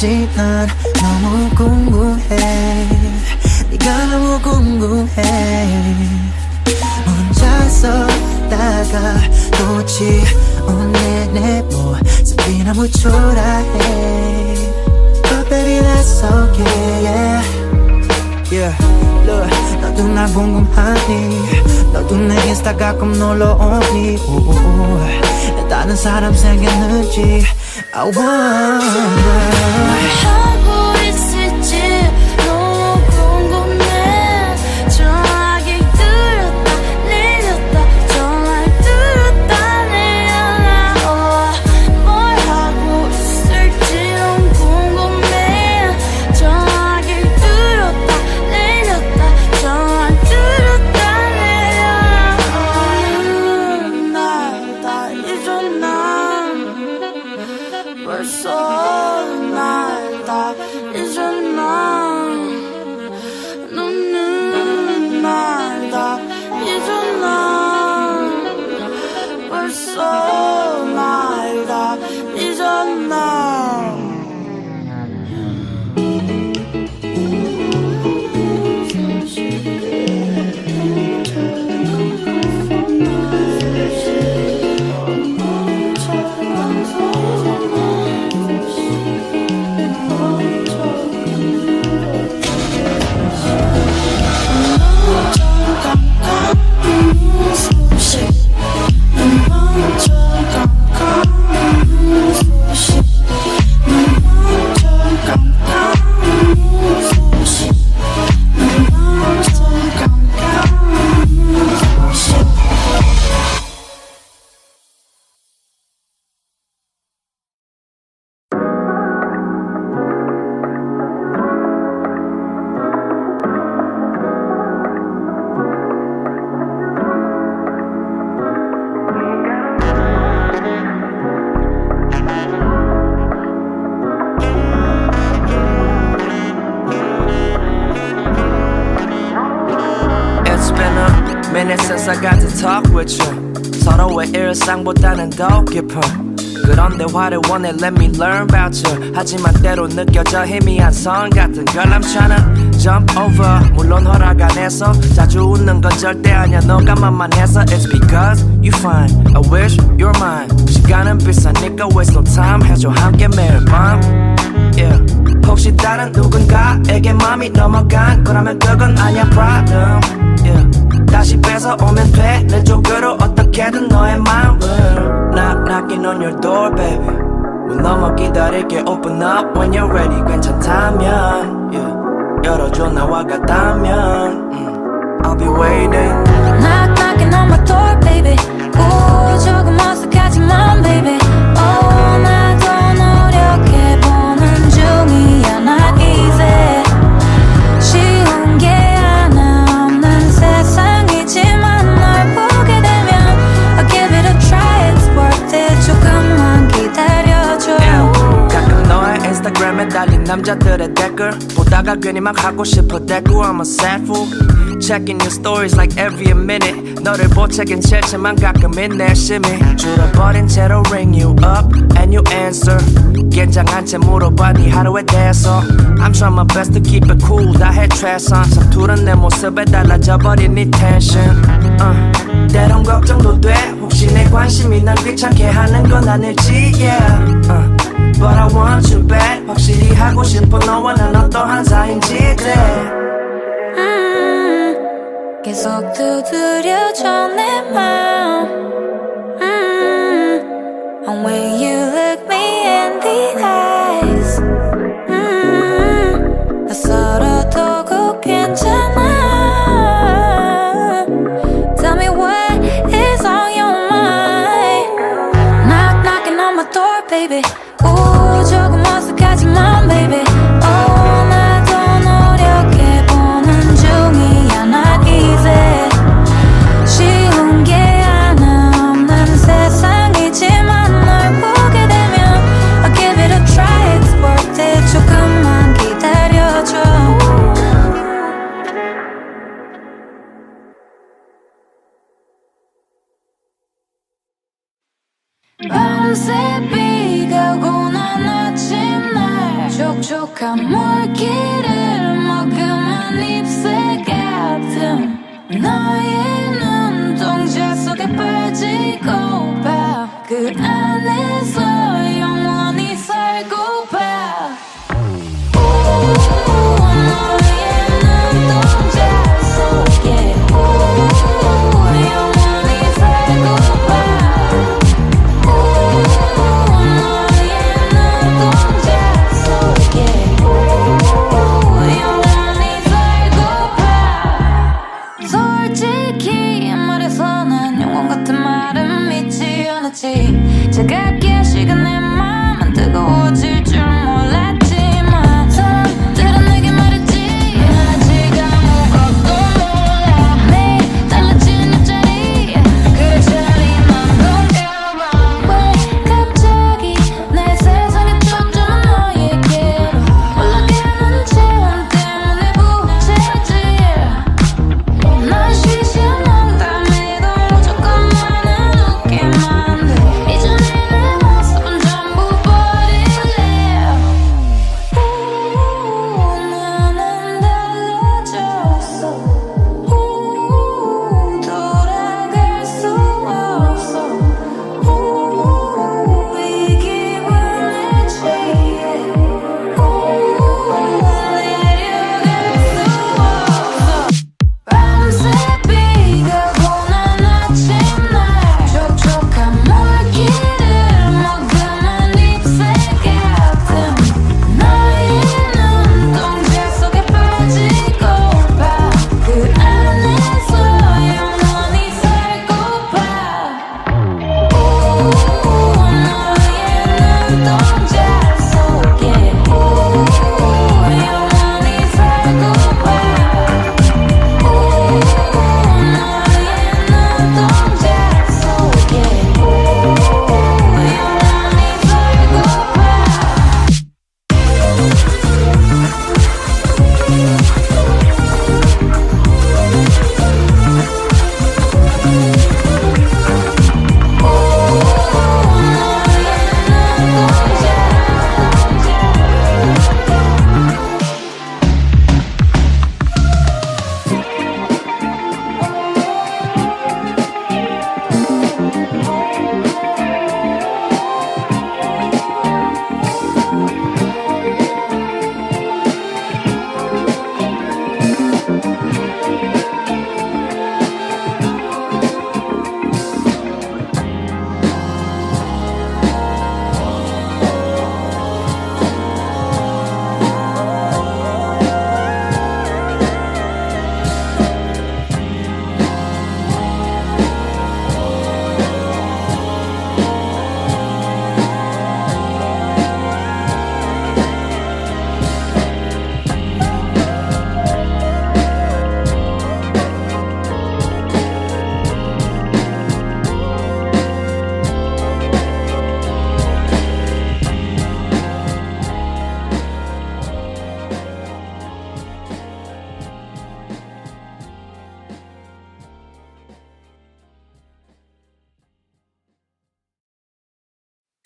있을지 난 너무 궁금해. 네가 너무 궁금해. 혼자서 다가 꽃이 온 내내 모습이 너무 초라해. But baby that's okay yeah. Yeah, look, 너도 날 궁금하니. 너도 내 인스타 가끔 놀러 오니. 오 오 오. 다른 사람 생겼는지 I wonder a minute since I got to talk with you 서로의 일상보다는 더 깊은 그런 대화를 원해 let me learn about you 하지만 때로 느껴져 희미한 선 같은 걸 I'm tryna jump over 물론 허락 안 해서 자주 웃는 건 절대 아니야 너가 만만해서 It's because you fine I wish you're mine 시간은 비싸니까 waste no time 해줘 함께 매일 밤 yeah. 혹시 다른 누군가에게 마음이 넘어간 거라면 그건 아니야 problem yeah. 다시 뺏어 오면 돼 내 쪽으로 어떻게든 너의 마음을 Knock knocking on your door baby 문 넘어 기다릴게 open up when you're ready 괜찮다면 yeah. 열어줘 나와 같다면 음. I'll be waiting Knock knocking on my door baby 오 조금 어색하지만 baby 남자들의 댓글 보다가 괜히 막 하고 싶어 대꾸 I'm a sad fool Checking your stories like every minute 너를 보채긴 싫지만 가끔은 내심이 줄어버린 채로 ring you up and you answer 긴장한 채 물어봐 네 하루에 대해서 I'm trying my best to keep it cool 다해 최선 서투른 내 모습에 달라져버린 네 tension uh, 때론 걱정도 돼 혹시 내 관심이 날 귀찮게 하는 건 아닐지 yeah uh, But I want you back. 확실히 하고 싶어 너와 난 어떠한 사이인지 돼 음, 계속 두드려줘 내 맘. 음, and when you 밤새 비가 오고 난 아침 날 촉촉한 물기를 머금은 입술 같은 너의 눈동자 속에 빠지고 봐그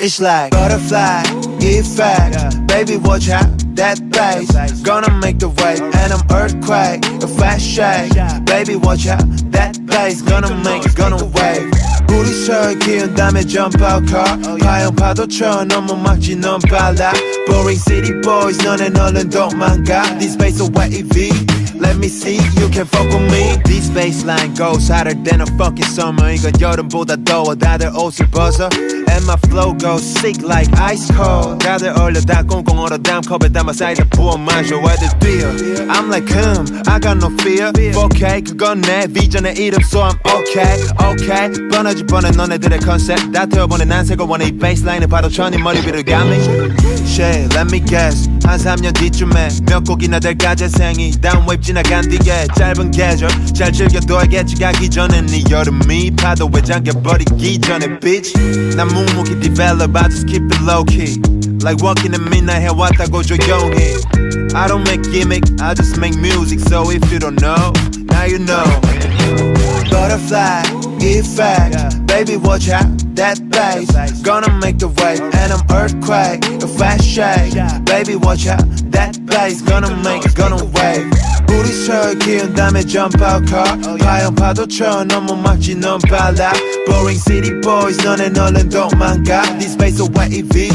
It's like butterfly effect. Baby, watch out that bass. Gonna make the wave, and I'm earthquake. A fast shake. Baby, watch out that bass. Gonna make it, gonna wave. 우리 서로 기운 다음에 jump out car. 파형 파도처럼 너무 막지 넌 빨라. Boring city boys, 너넨 얼른 도망가. This bass so wavy. Let me see, you can fuck with me. This baseline goes hotter than a fucking summer. 이건 여름보다 더워, 다들 옷을 벗어. And my flow goes sick like ice cold. 다들 얼려 다 꽁꽁 얼어 담 컵에 담아 사이다 부어 마셔. What the deal? I'm like him, I got no fear. 4K 그건 내 비전의 이름, so I'm okay, okay. 뻔하지 뻔해 너네들의 컨셉. 다 태워보내 난 새거 원해 이 베이스라인에 바로 천이 머리 위를 감히. Shit, let me guess. 한 3년 뒤쯤에 몇 곡이나 될까 재생이 다운 웨이브 지나간 뒤에 짧은 계절 잘 즐겨둬야겠지 가기 전에 네 여름이 파도에 잠겨버리기 전에 bitch 난 묵묵히 develop I just keep it low key like walking in midnight 해왔다고 조용히 I don't make gimmick I just make music so if you don't know now you know butterfly effect. Baby, watch out that bass. Gonna make the wave, and I'm earthquake. A fast shake. Baby, watch out That bass gonna make gonna wave 우리 서열 기운 다음에 jump out car 하얀 파도처럼 너무 막지 넌 빨라 Boring city boys 너넨 얼른 도망가 This bass so wavy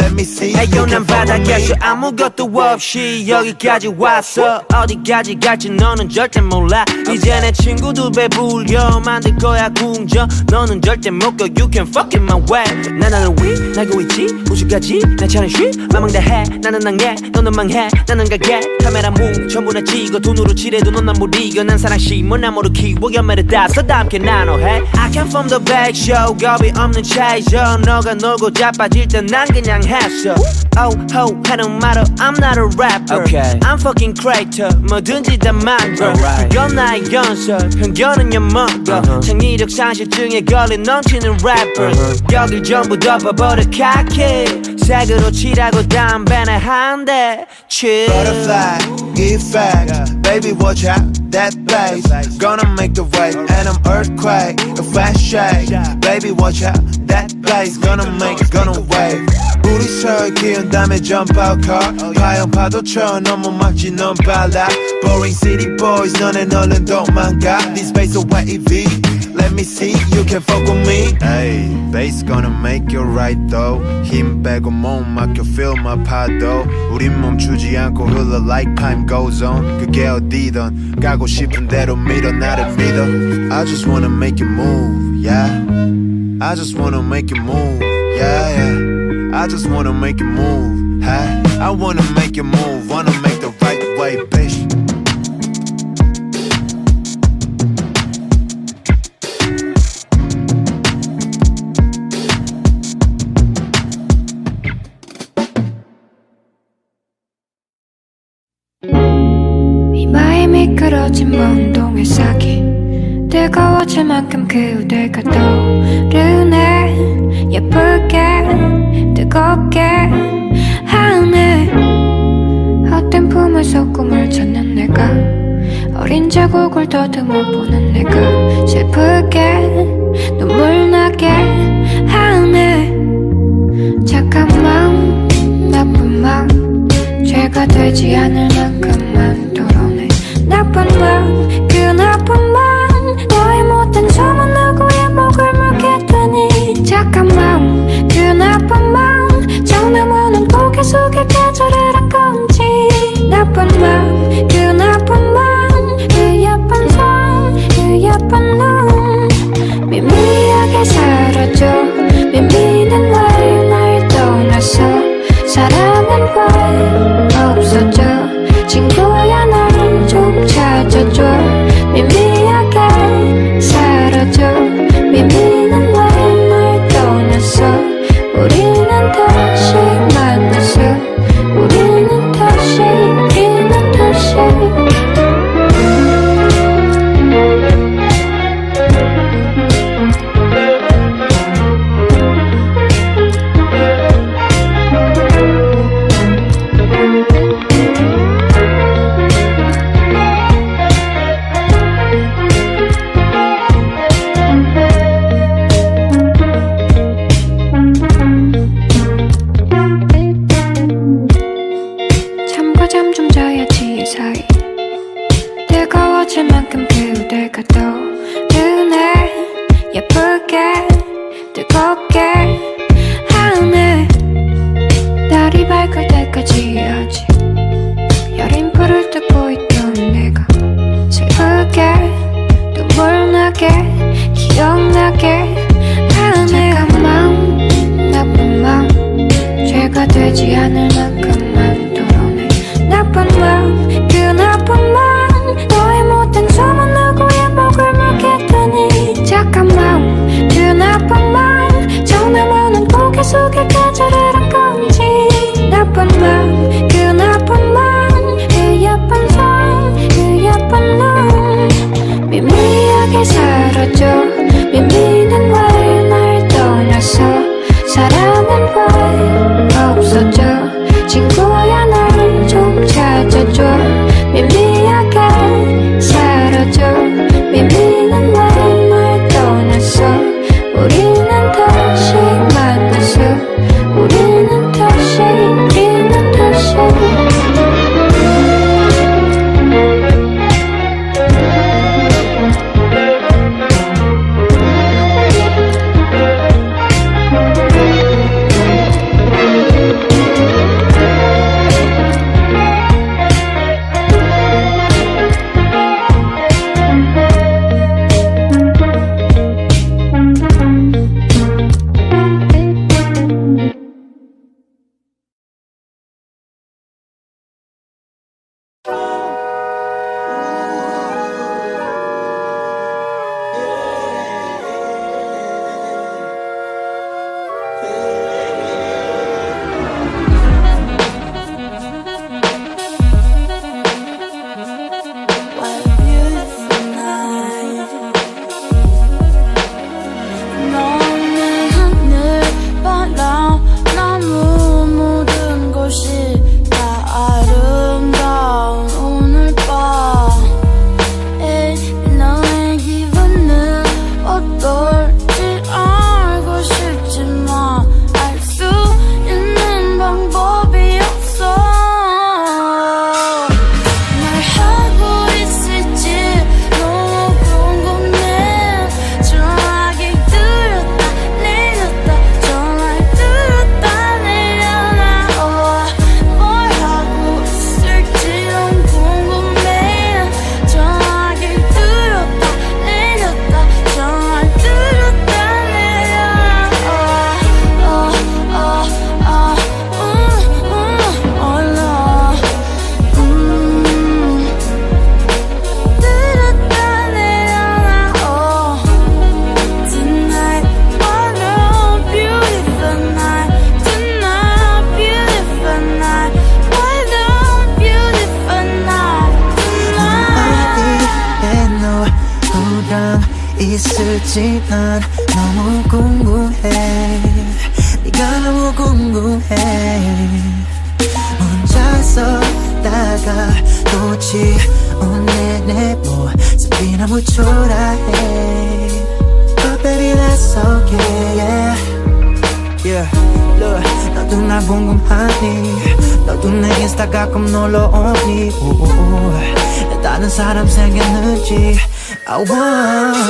Let me see you 난 can follow 바닥에서 아무것도 없이 여기까지 왔어. 어디까지 갈지 너는 절대 몰라. 이제 내 친구들 배불려 만들 거야 궁전. 너는 절대 못가. You can fuck in my way. 난 나는 위 날고 있지. 우주까지 내 차는 쉬 마망대해. 나는 낭해. 너는 망해. 나는 가게. 카메라 뭉. 전부 다 찍어. 돈으로 칠해도 넌 난 못 이겨. 난 사랑 심어 나무를 키워 연매를 따서 다 함께 나눠해. I came from the back show. 겁이 없는 차이죠. 너가 놀고 자빠질 땐난 그냥 했어 Oh ho 하는 말어 I'm not a rapper Okay. I'm fucking creator 뭐든지 다 만들어 Alright. 그건 나의 연설 편견은 엿먹어 Uh-huh. 창의력 상실증에 걸린 넘치는 rappers Uh-huh. 여길 전부 덮어버려 카키 색으로 칠하고 담배나 한대 칠 Butterfly, effect Baby watch out, that bass Gonna make the wave And I'm earthquake, a fast shake Baby watch out, that bass Gonna make, gonna wave 우리 서열 기운 다음에 jump out car 하얀 파도처럼 너무 막지 넌 빨라 Boring city boys 너넨 얼른 도망가 This bass so wavy Let me see you can fuck with me Hey, bass gonna make you right though 힘 빼고 몸 맡겨 feel my 파도 우린 멈추지 않고 흘러 like time goes on 그게 어디든 가고 싶은 대로 밀어 나를 믿어 I just wanna make you move, yeah I just wanna make you move, yeah, yeah I just wanna make you move, hey I wanna make you move, wanna make the right way, bitch 미끄러진 먼 동의 싹이 뜨거워질 만큼 그대가 떠오르네. 예쁘게 뜨겁게 하네. 헛된 품에서 꿈을 찾는 내가 어린 자국을 더듬어 보는 내가 슬프게 눈물 나게 하네. 착한 마음 나쁜 마음 죄가 되지 않을 만큼만 덜어내 나쁜 마음 그 나쁜 마 그치 난 너무 궁금해 네가 너무 궁금해 혼자서 다가 꽃이 오네 내 모습이 너무 초라해 But baby that's okay yeah Yeah, look, 너도 날 궁금하니 너도 내 인스타 가끔 놀러 오니 오, 다른 사람 생겼는지 I want.